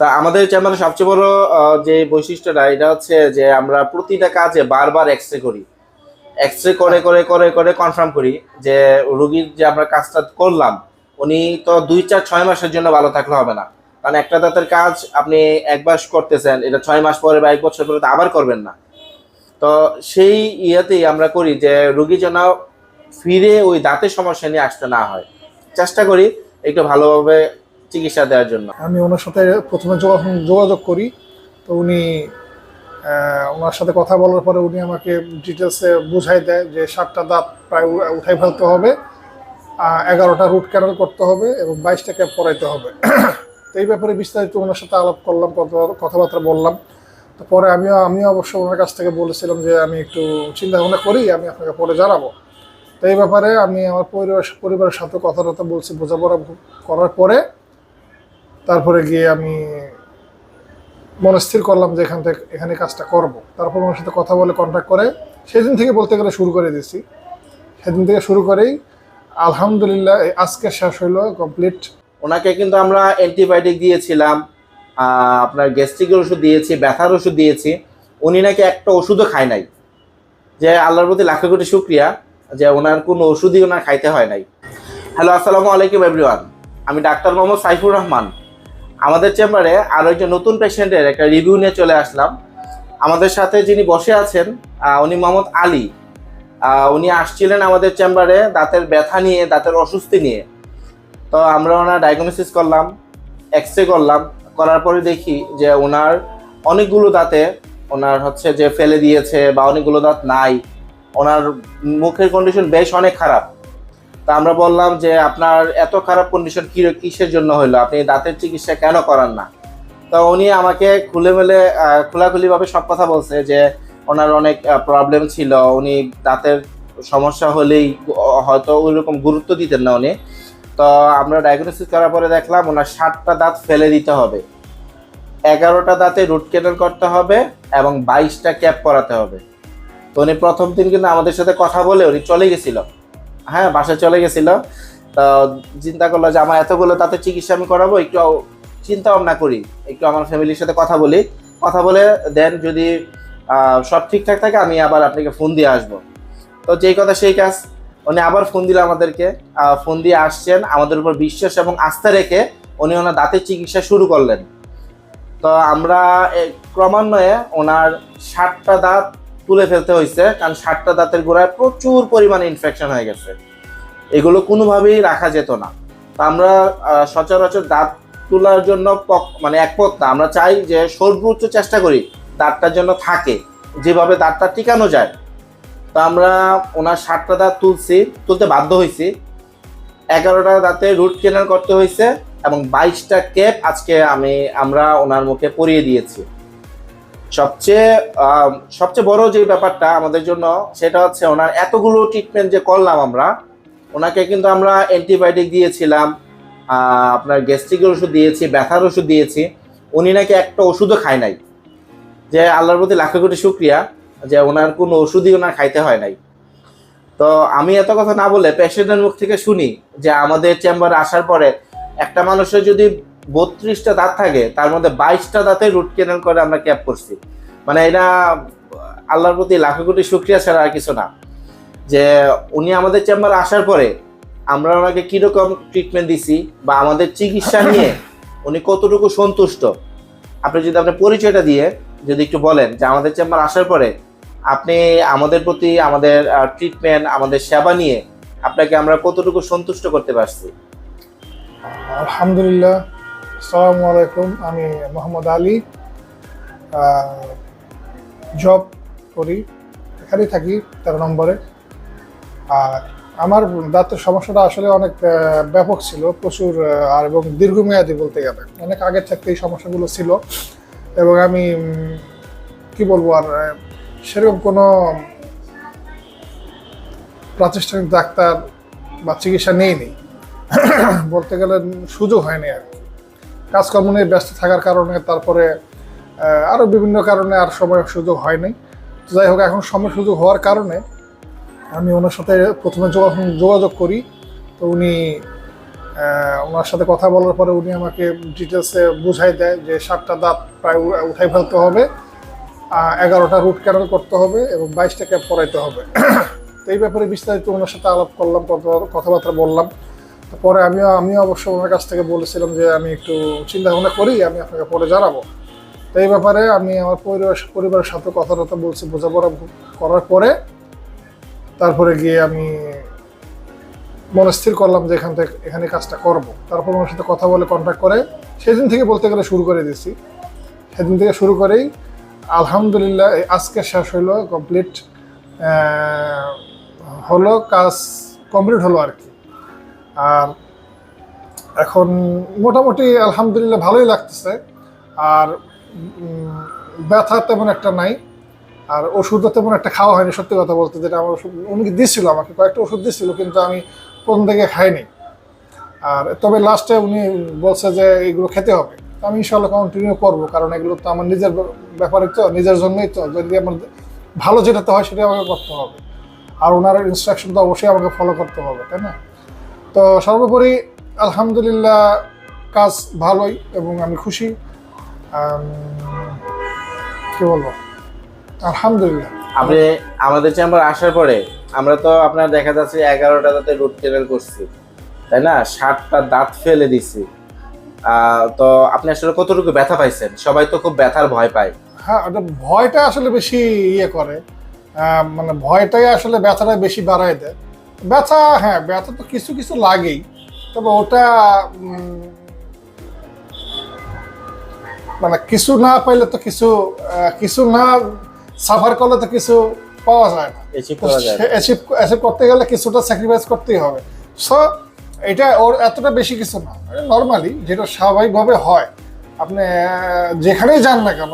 তা আমাদের চেম্বারের সবচেয়ে বড় যে বৈশিষ্ট্যটা, এটা হচ্ছে যে আমরা প্রতিটা কাজে বারবার এক্স রে করি। এক্স রে করে করে করে করে কনফার্ম করি যে রোগীর যে আমরা কাজটা করলাম, উনি তো দুই চার ছয় মাসের জন্য ভালো থাকলে হবে না। কারণ একটা দাঁতের কাজ আপনি একবার করতেছেন, এটা ছয় মাস পরে বা এক বছর পরে তো আবার করবেন না। তো সেই ইয়েতেই আমরা করি যে রুগী যেন ফিরে ওই দাঁতের সমস্যা নিয়ে আসতে না হয়। চেষ্টা করি একটু ভালোভাবে চিকিৎসা দেওয়ার জন্য। আমি ওনার সাথে প্রথমে যোগাযোগ করি। তো উনি ওনার সাথে কথা বলার পরে উনি আমাকে ডিটেলসে বুঝাই দেয় যে সাতটা দাঁত প্রায় উঠাই ফেলতে হবে এগারোটা রুট ক্যানাল করতে হবে এবং বাইশটা ক্যাপ পরাইতে হবে। তো এই ব্যাপারে বিস্তারিত ওনার সাথে আলাপ করলাম কথা- কথাবার্তা বললাম। তো পরে আমিও আমিও অবশ্য ওনার কাছ থেকে বলেছিলাম যে আমি একটু চিন্তা ভাবনা করি, আমি আপনাকে পরে জানাব। তো এই ব্যাপারে আমি আমার পরিবার, পরিবারের সাথে কথা বলছি, বোঝাপড়া করার পরে তারপরে গিয়ে আমি মনস্থির করলাম যে এখান থেকে এখানে কাজটা করব। তারপর ওনার সাথে কথা বলে কন্ট্যাক্ট করে সেদিন থেকে বলতে গেলে শুরু করে দিয়েছি। সেদিন থেকে শুরু করেই আলহামদুলিল্লাহ আজকে শেষ হইল কমপ্লিট ওনাকে কিন্তু আমরা অ্যান্টিবায়োটিক দিয়েছিলাম আপনার গ্যাস্ট্রিকের ওষুধ দিয়েছি, ব্যথার ওষুধ দিয়েছি। উনি নাকি একটা ওষুধও খায় নাই। যে আল্লাহর প্রতি লাখো কোটি শুক্রিয়া যে ওনার কোনো ওষুধই ওনার খাইতে হয় নাই। হ্যালো আসসালামু আলাইকুম এভরিওয়ান আমি ডাক্তার মোহাম্মদ সাইফুর রহমান। আমাদের চেম্বারে আরও একজন নতুন পেশেন্টের একটা রিভিউ নিয়ে চলে আসলাম। আমাদের সাথে যিনি বসে আছেন উনি মোহাম্মদ আলী। উনি আসছিলেন আমাদের চেম্বারে দাঁতের ব্যথা নিয়ে, দাঁতের অস্বস্তি নিয়ে। তো আমরা ওনার ডায়াগনোসিস করলাম এক্স রে করলাম। করার পরে দেখি যে ওনার অনেকগুলো দাঁতে ওনার হচ্ছে যে ফেলে দিয়েছে বা অনেকগুলো দাঁত নাই। ওনার মুখের কন্ডিশন বেশ অনেক খারাপ। তা আমরা বললাম যে আপনার এত খারাপ কন্ডিশন কী কিসের জন্য হলো আপনি দাঁতের চিকিৎসা কেন করান না? তো উনি আমাকে খুলে মেলে খোলাখুলিভাবে সব কথা বলছে যে ওনার অনেক প্রবলেম ছিল। উনি দাঁতের সমস্যা হলেই হয়তো ওই রকম গুরুত্ব দিতেন না উনি। তো আমরা ডায়াগনোসিস করার পরে দেখলাম ওনার ষাটটা দাঁত ফেলে দিতে হবে। এগারোটা দাঁতে রুট ক্যানেল করতে হবে এবং বাইশটা ক্যাপ করাতে হবে। তো উনি প্রথম দিন কিন্তু আমাদের সাথে কথা বলে উনি চলে গেছিল। হ্যাঁ বাসায় চলে গেছিল। তো চিন্তা করল যে আমার এতগুলো তাতে চিকিৎসা আমি করাবো, একটু চিন্তা ভাবনা করি, একটু আমার ফ্যামিলির সাথে কথা বলি। কথা বলে দেন যদি সব ঠিকঠাক থাকে, আমি আবার আপনাকে ফোন দিয়ে আসব। তো যেই কথা সেই কাজ, উনি আবার ফোন দিল আমাদেরকে ফোন দিয়ে আসছেন, আমাদের উপর বিশ্বাস এবং আস্থা রেখে উনি ওনার দাঁতের চিকিৎসা শুরু করলেন। তো আমরা ক্রমান্বয়ে ওনার ষাটটা দাঁত তুলে ফেলতে হয়েছে, কারণ ষাটটা দাঁতের গোড়ায় প্রচুর পরিমাণে ইনফেকশন হয়ে গেছে। এগুলো কোনোভাবেই রাখা যেত না। তো আমরা সচরাচর দাঁত তোলার জন্য মানে একপথ না আমরা চাই যে সর্বোচ্চ চেষ্টা করি দাঁতটার জন্য থাকে, যেভাবে দাঁতটা টিকানো যায়। তো আমরা ওনার ষাটটা দাঁত তুলছি, তুলতে বাধ্য হয়েছি। এগারোটা দাঁতে রুট কেনার করতে হয়েছে এবং বাইশটা কেপ আজকে আমি, আমরা ওনার মুখে পরিয়ে দিয়েছি। সবচেয়ে সবচেয়ে বড় যে ব্যাপারটা আমাদের জন্য, সেটা হচ্ছে ওনার এতগুলো ট্রিটমেন্ট যে করলাম আমরা, ওনাকে কিন্তু আমরা অ্যান্টিবায়োটিক দিয়েছিলাম আপনার গ্যাস্ট্রিকের ওষুধ দিয়েছি, ব্যথার ওষুধ দিয়েছি, উনি নাকি একটা ওষুধও খায় নাই। যে আল্লাহর প্রতি লাখো কোটি শুক্রিয়া যে ওনার কোনো ওষুধই ওনার খাইতে হয় নাই। তো আমি এত কথা না বলে পেশেন্টের মুখ থেকে শুনি যে আমাদের চেম্বারে আসার পরে একটা মানুষের যদি বত্রিশটা দাঁত থাকে, তার মধ্যে বাইশটা দাঁতে রুট কেনাল করে আমরা ক্যাপ করছি। মানে এটা আল্লাহর প্রতি লাখো কোটি শুক্রিয়া ছাড়া আর কিছু না। যে উনি আমাদের চেম্বারে আসার পরে আমরা ওনাকে কীরকম ট্রিটমেন্ট দিছি বা আমাদের চিকিৎসা নিয়ে উনি কতটুকু সন্তুষ্ট। আপনি যদি আপনার পরিচয়টা দিয়ে যদি একটু বলেন যে আমাদের চেম্বার আসার পরে আপনি আমাদের প্রতি আমাদের ট্রিটমেন্ট আমাদের সেবা নিয়ে আপনাকে আমরা কতটুকু সন্তুষ্ট করতে পারছি? আলহামদুলিল্লাহ আসসালামু আলাইকুম, আমি মোহাম্মদ আলী। জব করি, এখানেই থাকি তেরো নম্বরে। আর আমার দাঁতের সমস্যাটা আসলে অনেক ব্যাপক ছিল, প্রচুর আর এবং দীর্ঘমেয়াদী বলতে গেলে। অনেক আগের থাকতে এই সমস্যাগুলো ছিল। এবং আমি কি বলব, আর সেরকম কোনো প্রাতিষ্ঠানিক ডাক্তার বা চিকিৎসা নেই নেইনি। বলতে গেলে সুযোগ হয়নি আর কি। কাজকর্ম নিয়ে ব্যস্ত থাকার কারণে, তারপরে আরও বিভিন্ন কারণে আর সময় সুযোগ হয়নি তো যাই হোক, এখন সময় সুযোগ হওয়ার কারণে আমি ওনার সাথে প্রথমে যোগাযোগ যোগাযোগ করি। তো উনি ওনার সাথে কথা বলার পরে উনি আমাকে ডিটেলসে বুঝাই দেয় যে সাতটা দাঁত প্রায় উঠাই ফেলতে হবে এগারোটা রুট ক্যানেল করতে হবে এবং বাইশটা ক্যাপ পরাইতে হবে। তো এই ব্যাপারে বিস্তারিত ওনার সাথে আলাপ করলাম, কথা- কথাবার্তা বললাম। পরে আমিও আমিও অবশ্য ওনার কাছ থেকে বলেছিলাম যে আমি একটু চিন্তা ভাবনা করি, আমি আপনাকে পরে জানাব। তো এই ব্যাপারে আমি আমার পরিবার পরিবারের সাথে কথা বলছি, বোঝাপড়া করার পরে তারপরে গিয়ে আমি মনে স্থির করলাম যে এখান থেকে এখানে কাজটা করব। তারপর ওনার সাথে কথা বলে কন্ট্যাক্ট করে সেদিন থেকে বলতে গেলে শুরু করে দিয়েছি। সেদিন থেকে শুরু করেই আলহামদুলিল্লাহ আজকে শেষ হলো কমপ্লিট হলো কাজ কমপ্লিট হলো আর কি। আর এখন মোটামুটি আলহামদুলিল্লাহ ভালোই লাগতেছে। আর ব্যথা তেমন একটা নাই। আর ওষুধও তেমন একটা খাওয়া হয়নি, সত্যি কথা বলতে, যেটা আমার ওষুধ উনি দিচ্ছিল আমাকে, কয়েকটা ওষুধ দিচ্ছিল কিন্তু আমি প্রথম থেকে খাইনি। আর তবে লাস্টে উনি বলছে যে, এগুলো খেতে হবে। আমি ইনশাল্লাহ কন্টিনিউ করব, কারণ এগুলো তো আমার নিজের ব্যাপারে তো, নিজের জন্যই তো। যদি আমার ভালো যেটাতে হয় সেটা আমাকে করতে হবে। আর ওনার ইনস্ট্রাকশন তো অবশ্যই আমাকে ফলো করতে হবে, তাই না? তো সর্বোপরি আলহামদুলিল্লাহ কাজ ভালোই এবং আমি খুশি। কি বলব? আলহামদুলিল্লাহ। আপনি আমাদের চেম্বার আসার পরে আমরা তো আপনার দেখা যাচ্ছে এগারোটা দাঁতে রুট ক্যানেল করছি তাই না? ষাটটা দাঁত ফেলে দিছি। তো আপনি আসলে কতটুকু ব্যথা পাইছেন? সবাই তো খুব ব্যথার ভয় পায়। হ্যাঁ ভয়টা আসলে বেশি ইয়ে করে। মানে ভয়টাই আসলে ব্যথাটা বেশি বাড়ায় দেয়। ব্যথা হ্যাঁ ব্যথা তো কিছু কিছু লাগেই তবে ওটা মানে কিছু না পাইলে তো কিছু কিছু না সাফার করলে তো কিছু পাওয়া যায় না। অ্যাচিভ অ্যাচিভ করতে গেলে কিছুটা স্যাক্রিফাইস করতেই হবে। সো এটা ওর এতটা বেশি কিছু না। নর্মালি যেটা স্বাভাবিকভাবে হয় আপনি যেখানেই যান না কেন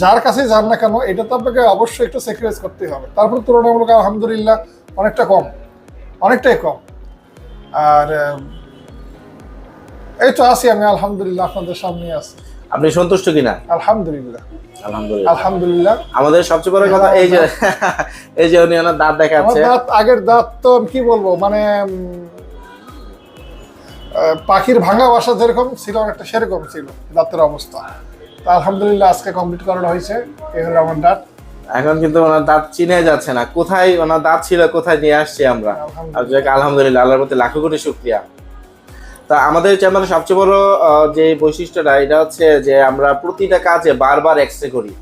যার কাছে যান না কেন এটা তো আপনাকে অবশ্যই একটু স্যাক্রিফাইস করতেই হবে। তারপর তুলনামূলক আলহামদুলিল্লাহ অনেকটা কম। অনেকটাই কম। আর এই তো আছি আমি আলহামদুলিল্লাহ আপনাদের সামনে আছি। আপনি সন্তুষ্ট কিনা? আলহামদুলিল্লাহ। আলহামদুলিল্লাহ। আলহামদুলিল্লাহ। আমাদের সবচেয়ে বড় কথা এই যে এই যে উনি ওনার দাঁত দেখাচ্ছে দাঁত আগের দাঁত তো আমি কি বলব মানে পাখির ভাঙা বাসা যেরকম ছিল অনেকটা সেরকম ছিল দাঁতের অবস্থা। তা আলহামদুলিল্লাহ আজকে কমপ্লিট করানো হয়েছে এই হলো আমার দাঁত। এখন কিন্তু ওনার দাঁত চিনে যাচ্ছে না। কোথায় ওনার দাঁত ছিল কোথায় নিয়ে আসছি আমরা? আলহামদুলিল্লাহ। আল্লাহর প্রতি লাখো কোটি শুক্রিয়া। তা আমাদের চেম্বারের সবচেয়ে বড় যে বৈশিষ্ট্যটা এটা হচ্ছে যে আমরা প্রতিটা কাজে বারবার এক্স রে করি।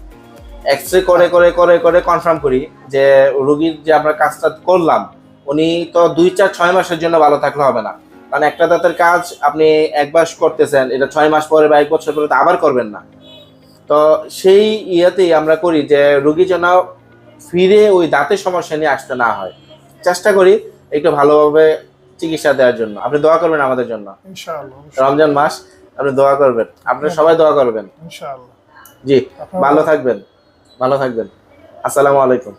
এক্স রে করে করে করে করে কনফার্ম করি যে রোগীর যে আমরা কাজটা করলাম উনি তো দুই চার ছয় মাসের জন্য ভালো থাকলে হবে না। কারণ একটা দাঁতের কাজ আপনি একবার করতেছেন এটা ছয় মাস পরে বা এক বছর পরে তো আবার করবেন না। তো সেই ইয়েতেই আমরা করি যে রুগী যেন ফিরে ওই দাঁতের সমস্যা নিয়ে আসতে না হয়। চেষ্টা করি একটু ভালোভাবে চিকিৎসা দেওয়ার জন্য। আপনি দোয়া করবেন আমাদের জন্য। রমজান মাস আপনি দোয়া করবেন। আপনি সবাই দোয়া করবেন। জি ভালো থাকবেন। ভালো থাকবেন। আসসালামু আলাইকুম।